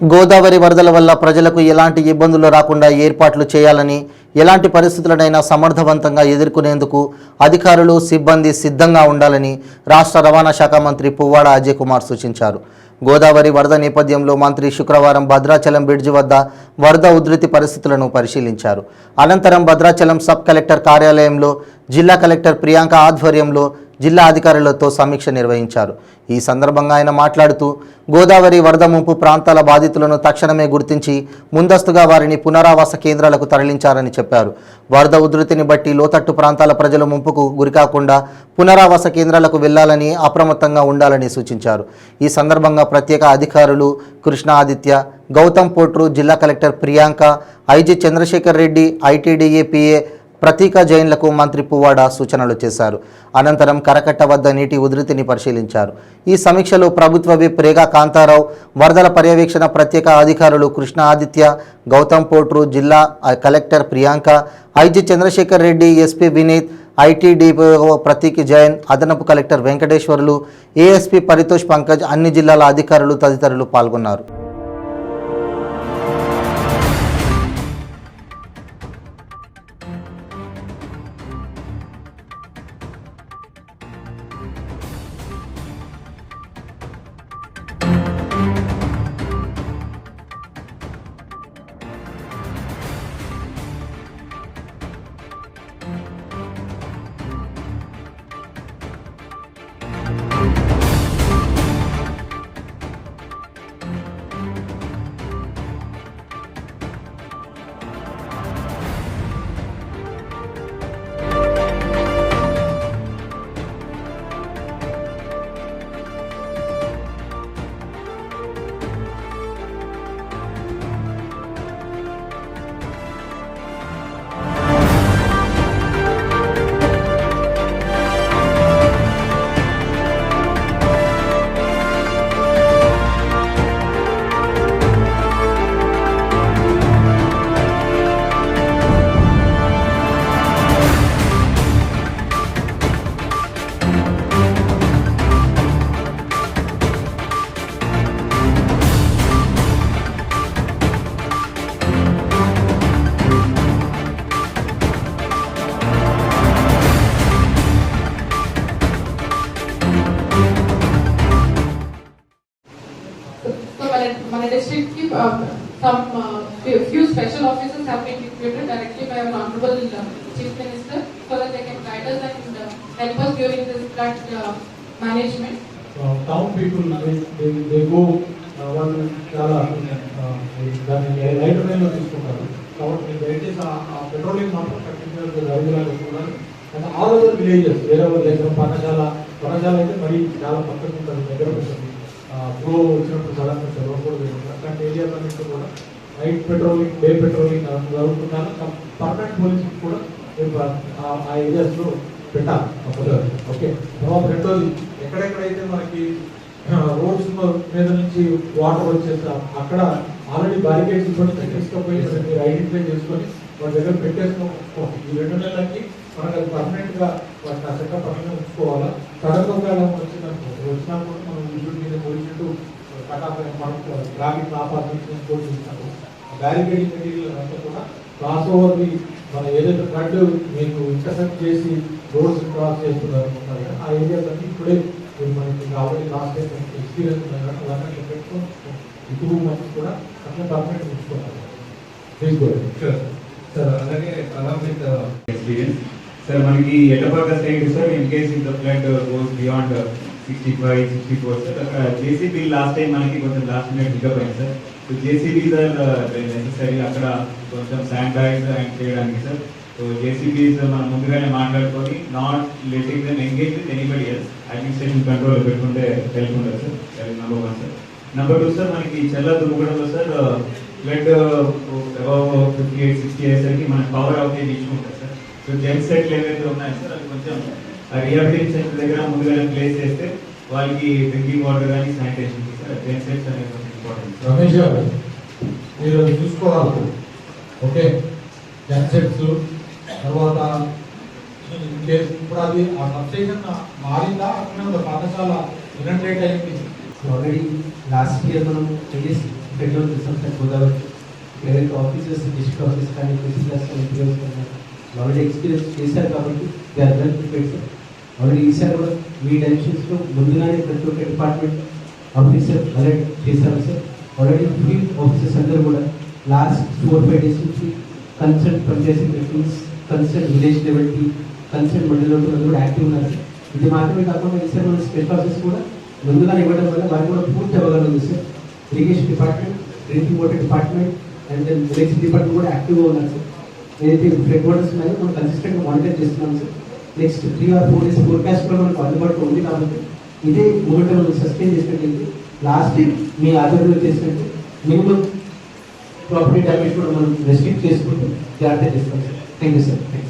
గోదావరి వరదల వల్ల ప్రజలకు ఎలాంటి ఇబ్బందులు రాకుండా ఏర్పాట్లు చేయాలని ఎలాంటి పరిస్థితులనైనా సమర్థవంతంగా ఎదుర్కొనేందుకు అధికారులు సిబ్బంది సిద్ధంగా ఉండాలని రాష్ట్ర రవాణా శాఖ మంత్రి పువ్వాడ అజయ్ కుమార్ సూచించారు. గోదావరి వరద నేపథ్యంలో మంత్రి శుక్రవారం భద్రాచలం బ్రిడ్జి వద్ద వరద ఉధృతి పరిస్థితులను పరిశీలించారు. అనంతరం భద్రాచలం సబ్ కలెక్టర్ కార్యాలయంలో జిల్లా కలెక్టర్ ప్రియాంక ఆధ్వర్యంలో జిల్లా అధికారులతో సమీక్ష నిర్వహించారు. ఈ సందర్భంగా ఆయన మాట్లాడుతూ గోదావరి వరద ముంపు ప్రాంతాల బాధితులను తక్షణమే గుర్తించి ముందస్తుగా వారిని పునరావాస కేంద్రాలకు తరలించారని చెప్పారు. వరద ఉధృతిని బట్టి లోతట్టు ప్రాంతాల ప్రజలు ముంపుకు గురికాకుండా పునరావాస కేంద్రాలకు వెళ్ళాలని అప్రమత్తంగా ఉండాలని సూచించారు. ఈ సందర్భంగా ప్రత్యేక అధికారులు కృష్ణ ఆదిత్య గౌతమ్ పోట్రు జిల్లా కలెక్టర్ ప్రియాంక ఐజీ చంద్రశేఖర్ రెడ్డి ఐటీడీఏపీఏ ప్రతీక జైన్లకు మంత్రి పువ్వాడ సూచనలు చేశారు. అనంతరం కరకట్ట వద్ద నీటి ఉధృతిని పరిశీలించారు. ఈ సమీక్షలో ప్రభుత్వ విప్ రేగా కాంతారావు వరదల పర్యవేక్షణ ప్రత్యేక అధికారులు కృష్ణ ఆదిత్య గౌతమ్ పోట్రు జిల్లా collector Priyanka IG Chandrashekar Reddy SP Vineet ITDO Prateek Jain అదనపు కలెక్టర్ వెంకటేశ్వర్లు ఏఎస్పీ పరితోష్ పంకజ్ అన్ని జిల్లాల అధికారులు తదితరులు పాల్గొన్నారు. District కి uh, some uh, few few special officers have been deputed directly by our honorable uh, chief minister so that they can guide us and uh, help us during this flood uh, management. uh, town people, they, they, they go, uh, వాళ్ళు చాలా uh, దాన్ని right వేలో తీసుకుంటారు కాబట్టి మీరు దయచేసి ఆ- ఆ పెట్రోలింగ్ మాత్రం కంటిన్యూస్ రైతులకు కూడా అండ్ ఆల్ ఓవర్ విలేజెస్ వేరే వాళ్ళ దగ్గర పర్ణశాల పర్ణశాల అయితే మరి చాలా పక్కన ఉంటుంది దగ్గర ఉంటుంది ఫ్లో వచ్చినప్పుడు సడన్ చదవకూడదు అట్లాంటి ఏరియాలన్నింటి కూడా నైట్ పెట్రోలింగ్ డే పెట్రోలింగ్ జరుగుతున్నారు పర్మనెంట్ పోలీసింగ్ కూడా మీరు ఆ- ఆ ఏరియాస్లో పెట్టాలి అప్పుడు ఓకే. తర్వాత రెండోది ఎక్కడెక్కడైతే మనకి రోడ్స్ మీద నుంచి వాటర్ వచ్చేస్తా అక్కడ ఆల్రెడీ బ్యారికేడ్స్ కూడా తీసుకుపోయి మీరు ఐడెంటిఫై చేసుకొని వాళ్ళ దగ్గర పెట్టేసుకో ఈ రెండు నెలలకి మనకు అది పర్మనెంట్గా వాటిని అసలు పర్మనెంట్ ఉంచుకోవాలా? సడన్గా ఒకవేళ వచ్చిందనుకో వచ్చినా కూడా మనం ఇల్లు మీద పోయినట్టు కటాఫ్ మనకు ట్రాఫిక్ ఆపాదించిన కూడా చూసినట్టు బ్యారికేడింగ్ మెటీరియల్ అంతా కూడా క్రాస్ ఓవర్ ది మన ఏదైతే ఫ్లడ్ మీకు ఇంటర్సెప్ట్ చేసి రోడ్స్ క్రాస్ చేస్తున్నారు అనుకుంటారు ఆ ఏరియాస్ అన్ని ఇప్పుడే మీరు మనకి ఆల్రెడీ లాస్ట్ టైం ఎక్స్పీరియన్స్ ఉన్నాయి కాబట్టి అవన్నీ పెట్టుకొని ఈ టూ మంత్స్ కూడా అట్లా పర్మనెంట్ గో Sure. సార్ అలాగే అలాంగ్ విత్ ఎక్స్పీరియన్స్ సార్ మనకి Etapaka side sir in case in the flood goes beyond sixty five sixty four sir అక్కడ జేసీబీ లాస్ట్ టైం మనకి కొంచెం లాస్ట్ మినిట్ పికప్ అయింది sir so JCB sir necessary అక్కడ కొంచెం sanitize and చేయడానికి sir so JCB మనం ముందుగానే మాట్లాడుకొని not letting then engage with anybody else administration control పెట్టుకుంటే help sir that number one sir number two sir మనకి చెల్ల దుర్గడంలో sir flood above fifty eight sixty అయ్యేసరికి మనకి పవర్ అవుటేజ్ ఇష్యూ ఉంటుంది సార్ సో జెన్ సెట్లు ఏవైతే ఉన్నాయో సార్ అవి కొంచెం రిహాబిలిటేషన్ సెంటర్ దగ్గర ముందుగానే ప్లేస్ చేస్తే వాళ్ళకి డ్రింకింగ్ వాటర్ కానీ శానిటేషన్ సార్ జెన్ సెట్స్ అనేది కొంచెం ఇంపార్టెంట్ రమేష్ గారు మీరు అది చూసుకోవాలి. ఓకే? జన్సెట్స్ తర్వాత ఇంకేస్ ఇప్పుడు అది ఆ సబ్స్టేషన్ మారిందా? అక్కడ పాఠశాల ఇనండేట్ అయింది. ఆల్రెడీ లాస్ట్ ఇయర్ మనం చేసి ఫెడరల్ రిసర్చ్ అండ్ గోదావరి ఏదైతే ఆఫీసర్స్ డిస్ట్రిక్ట్ ఆఫీస్ కానీ ప్రిన్సిపల్స్ కానీ ఆల్రెడీ ఎక్స్పీరియన్స్ చేశారు కాబట్టి they are well prepared sir already ఈసారి కూడా మీ డైరెక్షన్స్లో ముందుగానే ప్రతి ఒక్క డిపార్ట్మెంట్ ఆఫీసర్ అలర్ట్ చేశారు సార్ ఆల్రెడీ ఫీల్డ్ ఆఫీసర్స్ అందరూ కూడా లాస్ట్ ఫోర్ ఫైవ్ డేస్ నుంచి కన్సర్న్ పనిచేసే మీటింగ్స్ కన్సర్న్ విలేజ్ లెవెల్కి కన్సర్న్ మండలి అందరూ కూడా యాక్టివ్ ఉన్నారు సార్ ఇది మాత్రమే కాకుండా ఈసారి మన స్పెషల్ ఆఫీస్ కూడా ముందుగానే ఇవ్వడం వల్ల వారికి కూడా పూర్తి అవగాహన ఉంది sir irrigation department drinking water department and then electricity department కూడా యాక్టివ్గా ఉన్నారు సార్ ఏదైతే ఫ్లడ్ వాటర్స్ ఉన్నాయో మనం కన్సిస్టెంట్గా మానిటర్ చేస్తున్నాం sir. Next three or four days forecast కూడా మనకు అందుబాటులో ఉంది కాబట్టి ఇదే మూమెంట్ మనం సస్టైన్ చేసినట్లయితే లాస్ట్ టైం మీ ఆధ్వర్యంలో చేసినట్టు మినిమం ప్రాపర్టీ డ్యామేజ్ కూడా మనం రెస్ట్రిక్ట్ చేసుకుంటూ జాగ్రత్త చేస్తాం sir. Thank you sir thanks